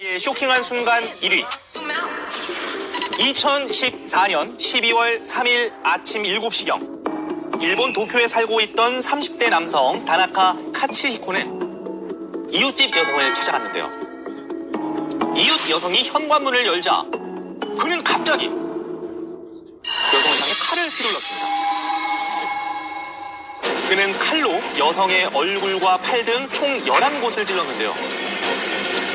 예, 쇼킹한 순간 1위. 2014년 12월 3일 아침 7시경 일본 도쿄에 살고 있던 30대 남성 다나카 카츠히코는 이웃집 여성을 찾아갔는데요. 이웃 여성이 현관문을 열자 그는 갑자기 여성을 향해 칼을 휘둘렀습니다. 그는 칼로 여성의 얼굴과 팔 등 총 11곳을 찔렀는데요.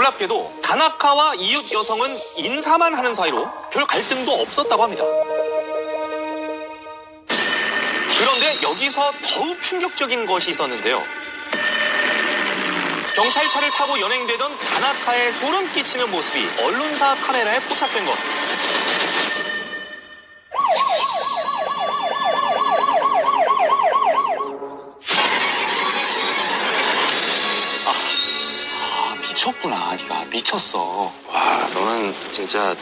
놀랍게도 다나카와 이웃 여성은 인사만 하는 사이로 별 갈등도 없었다고 합니다. 그런데 여기서 더욱 충격적인 것이 있었는데요. 경찰차를 타고 연행되던 다나카의 소름 끼치는 모습이 언론사 카메라에 포착된 것. 아, 미쳤구나. 네가 미쳤어. 와 너는 진짜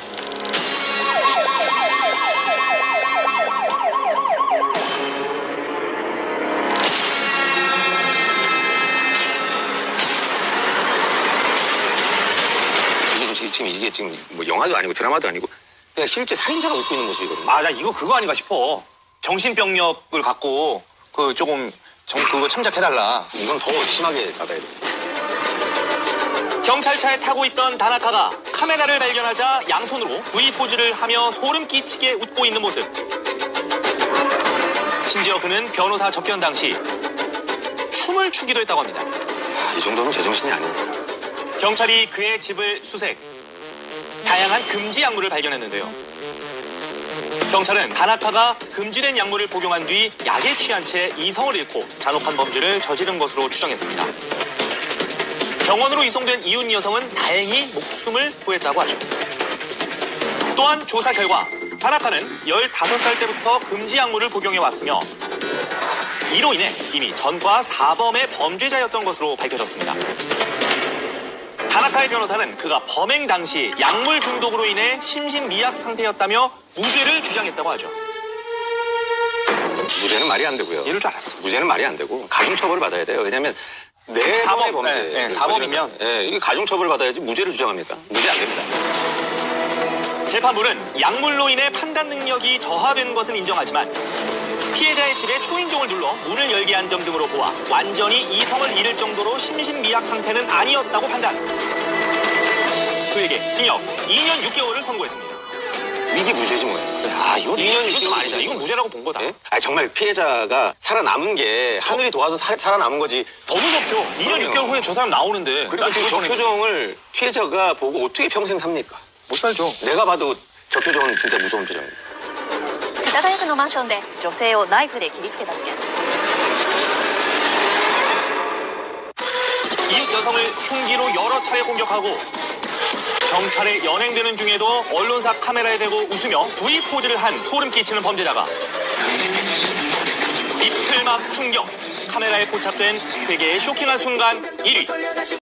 이게 지금, 지금 이게 지금 뭐 영화도 아니고 드라마도 아니고 그냥 실제 살인자가 웃고 있는 모습이거든요. 아, 나 이거 그거 아닌가 싶어. 정신병력을 갖고 그 조금 정, 그거 참작해달라. 이건 더 심하게 받아야 돼. 경찰차에 타고 있던 다나카가 카메라를 발견하자 양손으로 V 포즈를 하며 소름 끼치게 웃고 있는 모습. 심지어 그는 변호사 접견 당시 춤을 추기도 했다고 합니다. 야, 이 정도면 제정신이 아니에요. 경찰이 그의 집을 수색. 다양한 금지 약물을 발견했는데요. 경찰은 다나카가 금지된 약물을 복용한 뒤 약에 취한 채 이성을 잃고 잔혹한 범죄를 저지른 것으로 추정했습니다. 병원으로 이송된 이웃 여성은 다행히 목숨을 구했다고 하죠. 또한 조사 결과 다나카는 15살 때부터 금지 약물을 복용해 왔으며 이로 인해 이미 전과 사범의 범죄자였던 것으로 밝혀졌습니다. 다나카의 변호사는 그가 범행 당시 약물 중독으로 인해 심신미약 상태였다며 무죄를 주장했다고 하죠. 무죄는 말이 안 되고요. 이럴 줄 알았어. 무죄는 말이 안 되고 가중처벌을 받아야 돼요. 왜냐하면 네 사범, 범의 범죄. 네, 네, 사범이면. 예, 이게 가중처벌을 받아야지 무죄를 주장합니까? 무죄 안 됩니다. 재판부는 약물로 인해 판단 능력이 저하된 것은 인정하지만 피해자의 집에 초인종을 눌러 문을 열게 한 점 등으로 보아 완전히 이성을 잃을 정도로 심신미약 상태는 아니었다고 판단. 그에게 징역 2년 6개월을 선고했습니다. 이게 무죄지 뭐예요. 아, 이건, 2년 이건 좀 6개월 아니다. 이건 무죄라고 본 거다. 예? 아니, 정말 피해자가 살아남은 게 하늘이 도와서 살, 살아남은 거지. 더 무섭죠. 2년 그럼요. 6개월 후에 저 사람 나오는데. 그리고 난 지금 저 죽을 뻔했네. 표정을 피해자가 보고 어떻게 평생 삽니까? 못 살죠. 내가 봐도 저 표정은 진짜 무서운 표정입니다. 世田谷区のマンションで女性をナイフで切りつけた事件 이웃 여성을 흉기로 여러 차례 공격하고 경찰에 연행되는 중에도 언론사 카메라에 대고 웃으며 V 포즈를 한 소름 끼치는 범죄자가 이틀 막 충격 카메라에 포착된 세계의 쇼킹한 순간 1위